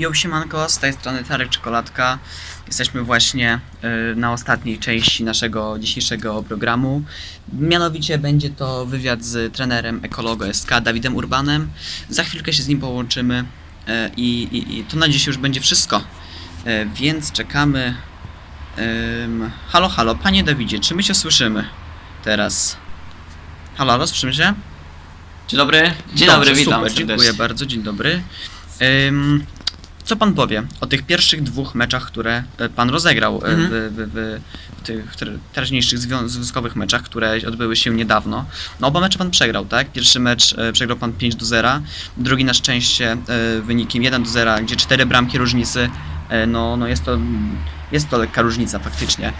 Jo, siemanko, z tej strony Tarek Czekoladka. Jesteśmy właśnie y, na ostatniej części naszego dzisiejszego programu. Mianowicie będzie to wywiad z trenerem Ekologo SK, Dawidem Urbanem. Za chwilkę się z nim połączymy y, i, i, to na dziś już będzie wszystko. Y, więc czekamy. Ym, halo, halo, panie Dawidzie, czy my się słyszymy teraz? Halo, halo, słyszymy się? Dzień dobry. Dzień Dobrze, dobry, witam super, serdecznie. dziękuję bardzo, dzień dobry. Ym, co pan powie o tych pierwszych dwóch meczach, które e, pan rozegrał e, Mhm. w, w, w, w tych w teraźniejszych zwią- związkowych meczach, które odbyły się niedawno? No oba mecze pan przegrał, tak? Pierwszy mecz e, przegrał pan 5 do 0, drugi na szczęście wynikiem 1 do 0, gdzie cztery bramki różnicy, no, no jest to jest to lekka różnica faktycznie.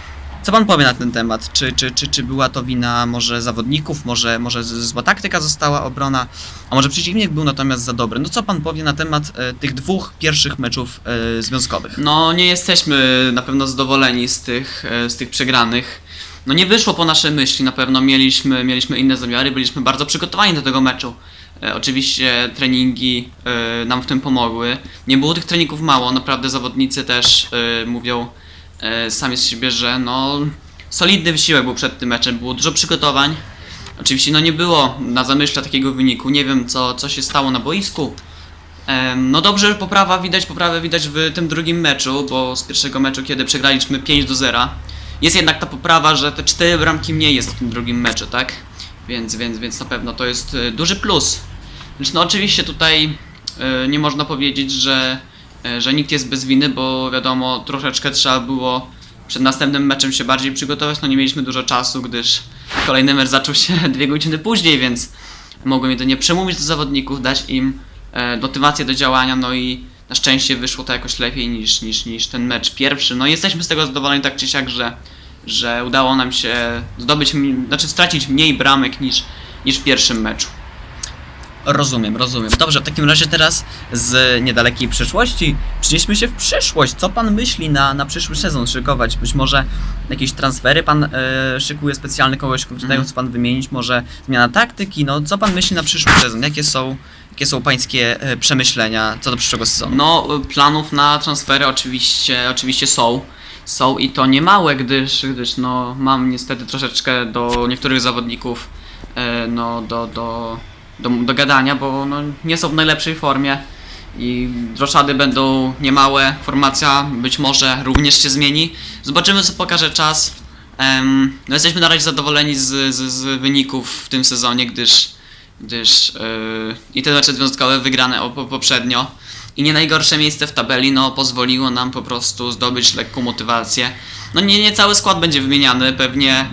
Co pan powie na ten temat? Czy, czy, czy, czy była to wina może zawodników, może, może zła taktyka została obrona, a może przeciwnik był natomiast za dobry? No co pan powie na temat e, tych dwóch pierwszych meczów e, związkowych? No, nie jesteśmy na pewno zadowoleni z tych, e, z tych przegranych. No nie wyszło po naszej myśli, na pewno mieliśmy, mieliśmy inne zamiary, byliśmy bardzo przygotowani do tego meczu. E, oczywiście treningi e, nam w tym pomogły. Nie było tych treningów mało, naprawdę zawodnicy też e, mówią e, sami z siebie, że no solidny wysiłek był przed tym meczem, było dużo przygotowań. Oczywiście no nie było na zamyśle takiego wyniku, nie wiem co, co się stało na boisku. No dobrze, że poprawa widać, poprawę widać w tym drugim meczu, bo z pierwszego meczu, kiedy przegraliśmy 5 do 0, jest jednak ta poprawa, że te 4 bramki mniej jest w tym drugim meczu, tak? Więc, więc, więc na pewno to jest y, duży plus. Więc no oczywiście tutaj y, nie można powiedzieć, że, że nikt jest bez winy, bo wiadomo, troszeczkę trzeba było przed następnym meczem się bardziej przygotować, no nie mieliśmy dużo czasu, gdyż kolejny mecz zaczął się dwie godziny później, więc mogłem jedynie przemówić do zawodników, dać im e, motywację do działania, no i na szczęście wyszło to jakoś lepiej niż, niż, niż ten mecz pierwszy. No i jesteśmy z tego zadowoleni tak czy siak, że, że udało nam się zdobyć, znaczy stracić mniej bramek niż, niż w pierwszym meczu. Rozumiem, rozumiem. Dobrze, w takim razie teraz z niedalekiej przyszłości przenieśmy się w przyszłość. Co pan myśli na, na przyszły sezon szykować? Być może jakieś transfery pan e, szykuje specjalny kogoś konkretnego, Mhm. chce pan wymienić? Może zmiana taktyki? No, co pan myśli na przyszły sezon? Jakie są, jakie są pańskie e, przemyślenia co do przyszłego sezonu? No, y, planów na transfery oczywiście, oczywiście są. Są i to niemałe, gdyż, gdyż no, mam niestety troszeczkę do niektórych zawodników e, no, do, do, do, do gadania, bo no, nie są w najlepszej formie i roszady będą niemałe, formacja być może również się zmieni. Zobaczymy co pokaże czas. No, jesteśmy na razie zadowoleni z, z, z wyników w tym sezonie, gdyż, gdyż yy, i te mecze związkowe wygrane o, po, poprzednio i nie najgorsze miejsce w tabeli, no pozwoliło nam po prostu zdobyć lekką motywację. No nie, nie cały skład będzie wymieniany, pewnie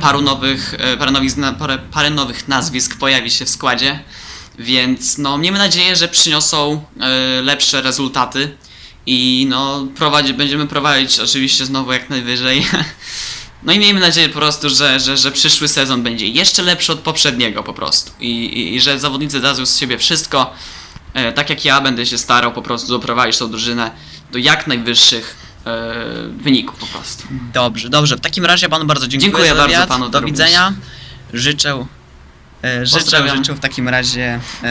paru nowych, e, parę, nowych, parę, parę nowych nazwisk pojawi się w składzie, więc no miejmy nadzieję, że przyniosą e, lepsze rezultaty i no prowadzi, będziemy prowadzić oczywiście znowu jak najwyżej. No i miejmy nadzieję po prostu, że, że, że przyszły sezon będzie jeszcze lepszy od poprzedniego po prostu. I, i, i że zawodnicy dadzą z siebie wszystko. E, tak jak ja będę się starał po prostu doprowadzić tą drużynę do jak najwyższych e, wyników po prostu. Dobrze, dobrze. W takim razie panu bardzo dziękuję. Dziękuję za bardzo wywiad. panu Do również. widzenia. Życzę. E, życzę, Pozdrawiam. życzę w takim razie e,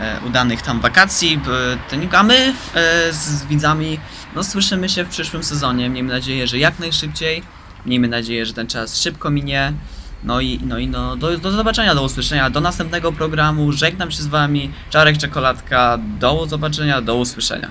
e, udanych tam wakacji. b- A my e, z widzami no, słyszymy się w przyszłym sezonie. Miejmy nadzieję, że jak najszybciej. Miejmy nadzieję, że ten czas szybko minie. No i, no i no, do, do zobaczenia, do usłyszenia, do następnego programu. Żegnam się z wami. Czarek Czekoladka. Do zobaczenia, do usłyszenia.